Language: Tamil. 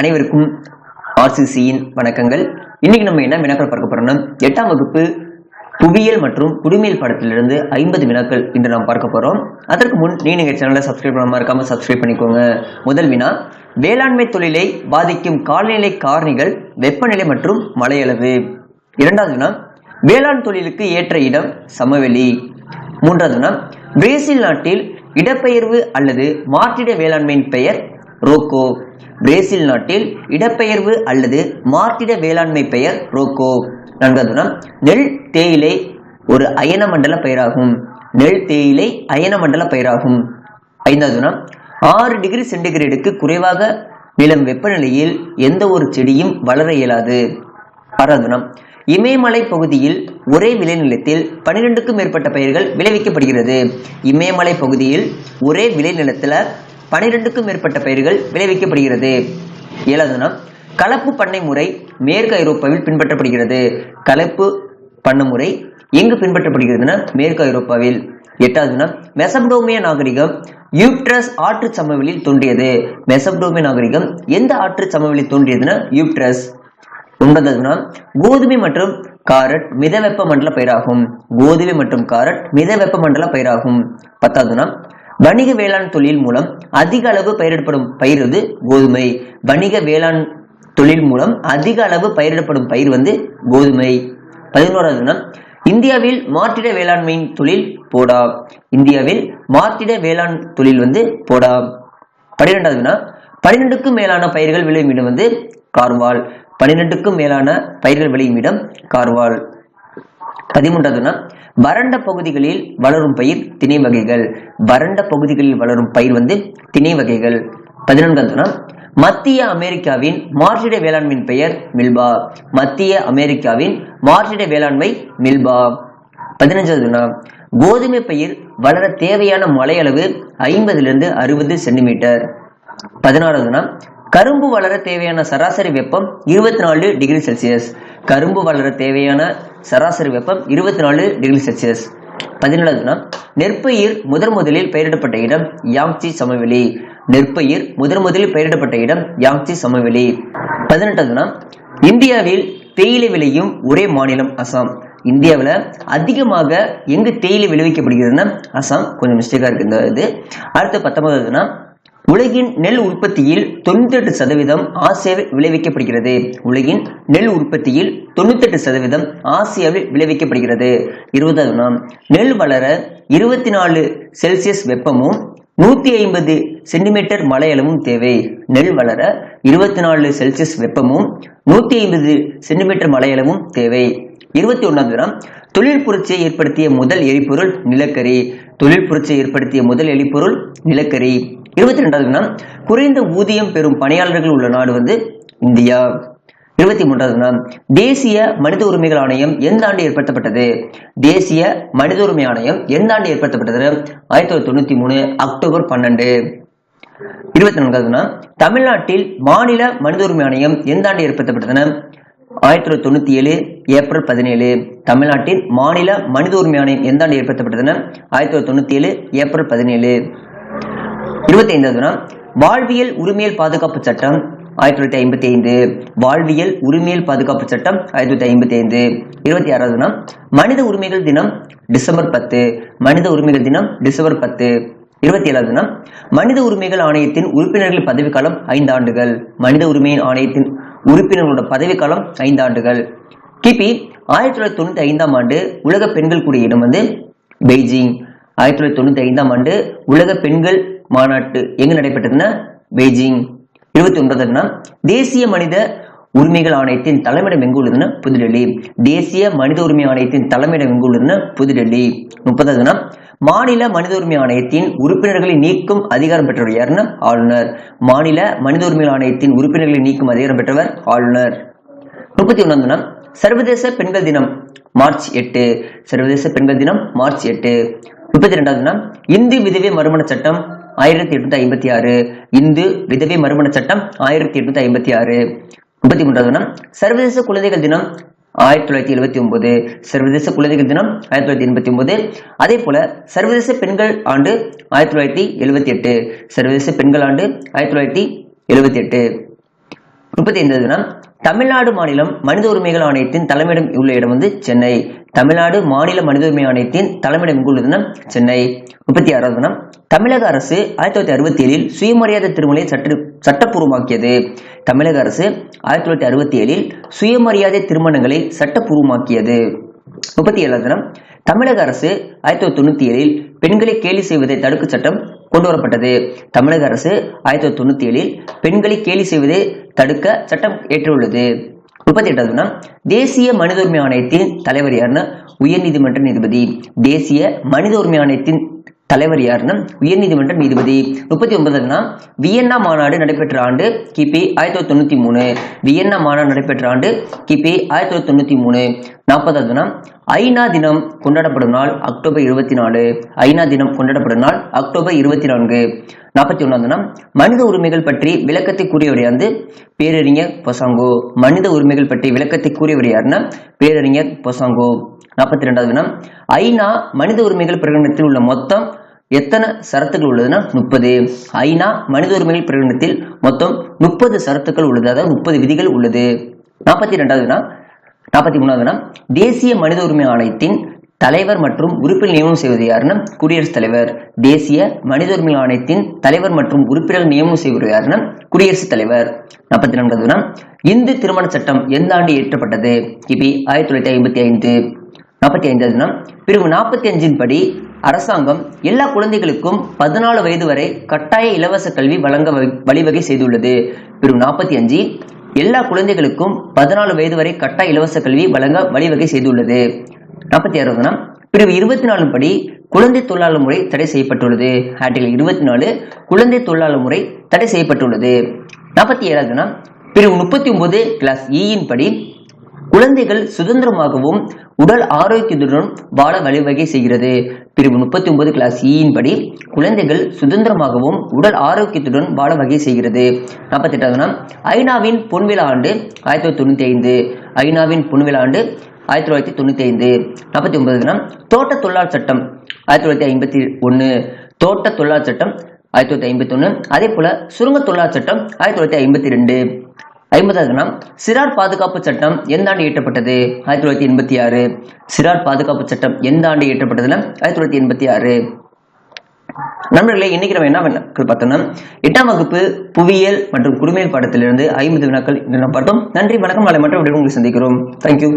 அனைவருக்கும் ஆர்சிசியின் வணக்கங்கள். இன்னைக்கு நம்ம என்ன வினாக்கள் பார்க்க போறோம்னா எட்டாம் வகுப்பு புவியியல் மற்றும் குடிமையல் படத்திலிருந்து ஐம்பது வினாக்கள் இன்று நாம் பார்க்க போறோம். அதற்கு முன் நீ நீங்க சேனலை சப்ஸ்கிரைப் பண்ணாம இருக்காம சப்ஸ்கிரைப் பண்ணிக்கோங்க. முதல் வினா வேளாண்மை தொழிலை பாதிக்கும் காலநிலை காரணிகள் வெப்பநிலை மற்றும் மழையளவு. இரண்டாவது வினா வேளாண் தொழிலுக்கு ஏற்ற இடம் சமவெளி. மூன்றாவது வினா பிரேசில் நாட்டில் இடப்பெயர்வு அல்லது மாற்றிட வேளாண்மையின் பெயர் ரோக்கோ. பிரேசில் நாட்டில் இடப்பெயர்வு அல்லது மாற்றிட வேளாண்மை பெயர் ரோக்கோ. நான்காவது நெல் தேயிலை ஒரு அயன மண்டல பயிராகும். நெல் தேயிலை அயன மண்டல பயிராகும். ஐந்தாவது ஆறு டிகிரி சென்டிகிரேடுக்கு குறைவாக நிலம் வெப்பநிலையில் எந்த ஒரு செடியும் வளர இயலாது. ஆறாவது வினா இமயமலை பகுதியில் ஒரே விளைநிலத்தில் பனிரெண்டுக்கும் மேற்பட்ட பயிர்கள் விளைவிக்கப்படுகிறது. இமயமலை பகுதியில் ஒரே விளைநிலத்தில் பனிரெண்டுக்கும் மேற்பட்ட பயிர்கள் விளைவிக்கப்படுகிறது. ஏழாவது கலப்பு பண்ணை முறை மேற்கு ஐரோப்பாவில் பின்பற்றப்படுகிறது. கலப்பு பண்ண முறை எங்கு பின்பற்றப்படுகிறதுனா மேற்கு ஐரோப்பாவில். எட்டாவது வினா மெசப்டோமிய நாகரிகம் யூப்ட்ரஸ் ஆற்று சமவெளியில் தோன்றியது. மெசப்டோமிய நாகரிகம் எந்த ஆற்று சமவெளியில் தோன்றியதுன்னா யூப்ட்ரஸ். ஒன்பதாவது கோதுமை மற்றும் காரட் மித வெப்ப மண்டல பயிராகும். கோதுமை மற்றும் காரட் மித வெப்ப மண்டல பயிராகும். பத்தாவது வணிக வேளாண் தொழில் மூலம் அதிக அளவு பயிரிடப்படும் பயிர் வந்து கோதுமை. வணிக வேளாண் தொழில் மூலம் அதிக அளவு பயிரிடப்படும் பயிர் வந்து கோதுமை. பதினோராவது இந்தியாவில் மாற்றிட வேளாண்மையின் தொழில் போடா. இந்தியாவில் மாற்றிட வேளாண் தொழில் வந்து போடா. பன்னிரெண்டாவது வினா பன்னிரெண்டுக்கும் மேலான பயிர்கள் விளையும் இடம் வந்து கார்வால். பன்னிரெண்டுக்கும் மேலான பயிர்கள் விளையும் இடம் கார்வால். பதிமூன்றாவதுனா வறண்ட பகுதிகளில் வளரும் பயிர் திணை வகைகள். வறண்ட பகுதிகளில் வளரும் பயிர் வந்து திணை வகைகள். பதினொன்றாவது மத்திய அமெரிக்காவின் மாற்றிட வேளாண்மையின் பெயர் மில்பா. மத்திய அமெரிக்காவின் மாற்றிட வேளாண்மை மில்பா. பதினஞ்சாவதுனா கோதுமை பயிர் வளர தேவையான மழையளவு ஐம்பதிலிருந்து அறுபது சென்டிமீட்டர். பதினாறாவதுனா கரும்பு வளர தேவையான சராசரி வெப்பம் இருபத்தி நாலு டிகிரி செல்சியஸ். கரும்பு வளர தேவையான சராசரி வெப்பம் இருபத்தி நாலு டிகிரி செல்சியஸ். பதினேழாவதுனா நெற்பயிர் முதன் முதலில் பெயரிடப்பட்ட இடம் யாங்சி சமவெளி. நெற்பயிர் முதன் முதலில் பெயரிடப்பட்ட இடம் யாங்சி சமவெளி. பதினெட்டாவதுனா இந்தியாவில் தேயிலை விளையும் ஒரே மாநிலம் அசாம். இந்தியாவில் அதிகமாக எங்கு தேயிலை விளைவிக்கப்படுகிறதுன்னா அசாம். கொஞ்சம் மிஸ்டேக்காக இருக்கு. இந்த இது. அடுத்து பத்தொன்பதுனா உலகின் நெல் உற்பத்தியில் தொண்ணூத்தெட்டு சதவீதம் ஆசியாவில் விளைவிக்கப்படுகிறது. உலகின் நெல் உற்பத்தியில் தொண்ணூத்தெட்டு சதவீதம் ஆசியாவில் விளைவிக்கப்படுகிறது. இருபதாவது நாம் நெல் வளர இருபத்தி நாலு செல்சியஸ் வெப்பமும் நூத்தி ஐம்பது சென்டிமீட்டர் மலையளவும் தேவை. நெல் வளர இருபத்தி நாலு செல்சியஸ் வெப்பமும் நூத்தி ஐம்பது சென்டிமீட்டர் மலையளவும் தேவை. இருபத்தி ஒன்றாம் கிராம் தொழில் புரட்சியை ஏற்படுத்திய முதல் எரிபொருள் நிலக்கரி. தொழில் புரட்சியை ஏற்படுத்திய முதல் எரிபொருள் நிலக்கரி. இருபத்தி ரெண்டாவது வினா குறைந்த ஊதியம் பெறும் பணியாளர்கள் உள்ள நாடு வந்து இந்தியா. இருபத்தி மூன்றாவது வினா தேசிய மனித உரிமைகள் ஆணையம் எந்த ஆண்டு ஏற்படுத்தப்பட்டது? தேசிய மனித உரிமை ஆணையம் எந்த ஆண்டு ஏற்படுத்தப்பட்டது? ஆயிரத்தி தொள்ளாயிரத்தி தொண்ணூத்தி மூணு அக்டோபர் பன்னெண்டு. இருபத்தி நான்காவது தமிழ்நாட்டில் மாநில மனித உரிமை ஆணையம் எந்த ஆண்டு ஏற்படுத்தப்பட்டதுன்னா? ஆயிரத்தி தொள்ளாயிரத்தி தொண்ணூத்தி ஏழு ஏப்ரல் பதினேழு தமிழ்நாட்டின் மாநில மனித உரிமை ஆணையம் எந்த ஆண்டு ஏற்படுத்தப்பட்டதுன்னா? ஆயிரத்தி தொள்ளாயிரத்தி தொண்ணூத்தி ஏழு ஏப்ரல் பதினேழு. இருபத்தி ஐந்தாவது வாழ்வியல் உரிமையல் பாதுகாப்பு சட்டம் ஆயிரத்தி தொள்ளாயிரத்தி ஐம்பத்தி ஐந்து. வாழ்வியல் உரிமையல் பாதுகாப்பு சட்டம் ஆயிரத்தி தொள்ளாயிரத்தி ஐம்பத்தி ஐந்து. இருபத்தி ஆறாவது மனித உரிமைகள் தினம் டிசம்பர் பத்து. மனித உரிமைகள் தினம் டிசம்பர் பத்து. இருபத்தி ஏழாவது தினம் மனித உரிமைகள் ஆணையத்தின் உறுப்பினர்கள் பதவிக்காலம் ஐந்து ஆண்டுகள் மனித உரிமை ஆணையத்தின் உறுப்பினர்களோட பதவிக்காலம் ஐந்து ஆண்டுகள் கிபி ஆயிரத்தி தொள்ளாயிரத்தி தொண்ணூத்தி ஐந்தாம் ஆண்டு உலக பெண்கள் கூடிய இடம் வந்து பெய்ஜிங். ஆயிரத்தி தொள்ளாயிரத்தி தொண்ணூத்தி ஐந்தாம் ஆண்டு உலக பெண்கள் மாநாட்டு எங்கு நடைபெற்றதுன்னா பெய்ஜிங். இருபத்தி ஒன்பதுன்னா தேசிய மனித உரிமைகள் ஆணையத்தின் தலைமையிடம் எங்கு உள்ளதுன்னா புதுடெல்லி. தேசிய மனித உரிமை ஆணையத்தின் தலைமையிடம் எங்கு உள்ளதுன்னா புதுடெல்லி. முப்பதாவதுனா மாநில மனித உரிமை ஆணையத்தின் உறுப்பினர்களை நீக்கும் அதிகாரம் பெற்றவர் யாருன்னா ஆளுநர். மாநில மனித உரிமை ஆணையத்தின் உறுப்பினர்களை நீக்கும் அதிகாரம் பெற்றவர் ஆளுநர். முப்பத்தி ஒன்னாவது சர்வதேச பெண்கள் தினம் மார்ச் எட்டு. சர்வதேச பெண்கள் தினம் மார்ச் எட்டு. முப்பத்தி ரெண்டாவது இந்து விதவை மறுமண சட்டம் ஆயிரத்தி எட்நூத்தி ஐம்பத்தி ஆறு. இந்து விதவை மறுமண சட்டம் ஆயிரத்தி எட்நூத்தி ஐம்பத்தி ஆறு. முப்பத்தி மூன்றாவது சர்வதேச குழந்தைகள் தினம் ஆயிரத்தி தொள்ளாயிரத்தி எழுபத்தி ஒன்பது. சர்வதேச குழந்தைகள் தினம் ஆயிரத்தி தொள்ளாயிரத்தி எண்பத்தி ஒன்பது. அதே போல சர்வதேச பெண்கள் ஆண்டு ஆயிரத்தி தொள்ளாயிரத்தி எழுபத்தி எட்டு. சர்வதேச பெண்கள் ஆண்டு ஆயிரத்தி தொள்ளாயிரத்தி எழுபத்தி எட்டு. முப்பத்தி ஐந்தாவது தினம் தமிழ்நாடு மாநிலம் மனித உரிமைகள் ஆணையத்தின் தலைமையிடம் உள்ள இடம் வந்து சென்னை. தமிழ்நாடு மாநில மனித உரிமை ஆணையத்தின் தலைமையிடம் எங்கு தினம் சென்னை. முப்பத்தி ஆறாவது தினம் தமிழக அரசு ஆயிரத்தி தொள்ளாயிரத்தி அறுபத்தி ஏழில் சுயமரியாதை திருமலை சட்ட சட்டப்பூர்வமாக்கியது. தமிழக அரசு ஆயிரத்தி தொள்ளாயிரத்தி அறுபத்தி ஏழில் சுயமரியாதை திருமணங்களை சட்டப்பூர்வமாக்கியது. முப்பத்தி ஏழாவது தினம் தமிழக அரசு ஆயிரத்தி தொள்ளாயிரத்தி தொண்ணூத்தி ஏழில் பெண்களை கேலி செய்வதை தடுக்கும் சட்டம் கொண்டு வரப்பட்டது தமிழக அரசு ஆயிரத்தி தொள்ளாயிரத்தி தொண்ணூத்தி ஏழில் பெண்களை கேலி செய்வதை தடுக்க சட்டம் ஏற்றுள்ளது. முப்பத்தி எட்டாவதுனா தேசிய மனித உரிமை ஆணையத்தின் தலைவர் யாருன்னா உயர்நீதிமன்ற நீதிபதி. தேசிய மனித உரிமை ஆணையத்தின் தலைவர் யாருன்னா உயர்நீதிமன்ற நீதிபதி. முப்பத்தி ஒன்பதுனா வியன்னா மாநாடு நடைபெற்ற ஆண்டு கிபி ஆயிரத்தி தொள்ளாயிரத்தி தொண்ணூத்தி மூணு. வியன்னா மாநாடு நடைபெற்ற ஆண்டு கிபி ஆயிரத்தி தொள்ளாயிரத்தி தொண்ணூத்தி மூணு. நாற்பதாவது தினம். ஐநா தினம் கொண்டாடப்படும் நாள் அக்டோபர் இருபத்தி நாலு. ஐநா தினம் கொண்டாடப்படும் நாள் அக்டோபர் இருபத்தி நான்கு. நாற்பத்தி ஒன்றாம் தினம் மனித உரிமைகள் பற்றி விளக்கத்தை கூறியவர் வந்து பேரறிஞர் பொசாங்கோ. மனித உரிமைகள் பற்றி விளக்கத்தை கூறியவர் யாருன்னா பேரறிஞர் பொசாங்கோ. நாற்பத்தி ரெண்டாவது தினம் ஐநா மனித உரிமைகள் பிரகடனத்தில் உள்ள மொத்தம் எத்தனை சரத்துகள் உள்ளதுன்னா முப்பது. ஐநா மனித உரிமைகள் பிரகடனத்தில் மொத்தம் முப்பது சரத்துக்கள் உள்ளது அதாவது முப்பது விதிகள் உள்ளது. நாற்பத்தி ரெண்டாவது நாற்பத்தி மூணாவது தேசிய மனித உரிமை ஆணையத்தின் தலைவர் மற்றும் உறுப்பினர் நியமனம் செய்வது யாருன்னா? குடியரசுத் தலைவர். தேசிய மனித உரிமை ஆணையத்தின் தலைவர் மற்றும் உறுப்பினர் நியமனம் செய்வது யாருன்னா? குடியரசுத் தலைவர். நாற்பத்தி நான்காவது இந்து திருமண சட்டம் எந்த ஆண்டு இயற்றப்பட்டது? கிபி ஆயிரத்தி தொள்ளாயிரத்தி ஐம்பத்தி ஐந்து. நாற்பத்தி ஐந்தாவது தினம் பிரிவு நாற்பத்தி அஞ்சின் படி அரசாங்கம் எல்லா குழந்தைகளுக்கும் பதினாலு வயது வரை கட்டாய இலவச கல்வி வழங்க வழிவகை செய்துள்ளது. பிரிவு நாற்பத்தி அஞ்சு எல்லா குழந்தைகளுக்கும் பதினாலு வயது வரை கட்டாய இலவச கல்வி வழங்க வழிவகை செய்துள்ளது. நாற்பத்தி ஆறாவது பிரிவு இருபத்தி நாலு படி குழந்தை தொழிலாளர் முறை தடை செய்யப்பட்டுள்ளது. ஆர்டிகல் இருபத்தி நாலு குழந்தை தொழிலாளர் முறை தடை செய்யப்பட்டுள்ளது. நாற்பத்தி ஏழாவது பிரிவு முப்பத்தி ஒன்பது கிளாஸ் e இயின் படி குழந்தைகள் சுதந்திரமாகவும் உடல் ஆரோக்கியத்துடன் வாழ வழிவகை செய்கிறது. பிரிவு முப்பத்தி ஒன்பது கிளாஸ் இயின் e படி குழந்தைகள் சுதந்திரமாகவும் உடல் ஆரோக்கியத்துடன் வாழ வகை செய்கிறது. நாற்பத்தி எட்டாவது ஐநாவின் பொன்விழா ஆண்டு ஆயிரத்தி தொள்ளாயிரத்தி தொண்ணூத்தி ஐந்து. ஐநாவின் பொன்விழா ஆண்டு ஆயிரத்தி தொள்ளாயிரத்தி தொண்ணூத்தி ஐந்து. நாற்பத்தி ஒன்பது தினம் தோட்ட தொழிலாளர் சட்டம் ஆயிரத்தி தொள்ளாயிரத்தி ஐம்பத்தி ஒன்று தோட்ட தொழிலாளர் சட்டம் ஆயிரத்தி தொள்ளாயிரத்தி ஐம்பத்தி ஒன்று அதே போல சுரங்க தொழிலாளர் சட்டம் ஆயிரத்தி தொள்ளாயிரத்தி ஐம்பத்தி ரெண்டு. ஐம்பதாவது நாள் சிறார் பாதுகாப்பு சட்டம் எந்த ஆண்டு இயற்றப்பட்டது? ஆயிரத்தி தொள்ளாயிரத்தி எண்பத்தி ஆறு. சிறார் பாதுகாப்பு சட்டம் எந்த ஆண்டு இயற்றப்பட்டதுன்னா ஆயிரத்தி தொள்ளாயிரத்தி எண்பத்தி ஆறு. நண்பர்களே இன்னைக்கு நம்ம என்ன பார்த்தோம்னா எட்டாம் வகுப்பு புவியியல் மற்றும் குடிமையல் பாடத்திலிருந்து ஐம்பது வினாக்கள் இன்று பார்த்தோம். நன்றி வணக்கம் நாளை மட்டும் உங்களுக்கு உங்களை சந்திக்கிறோம். தேங்க்யூ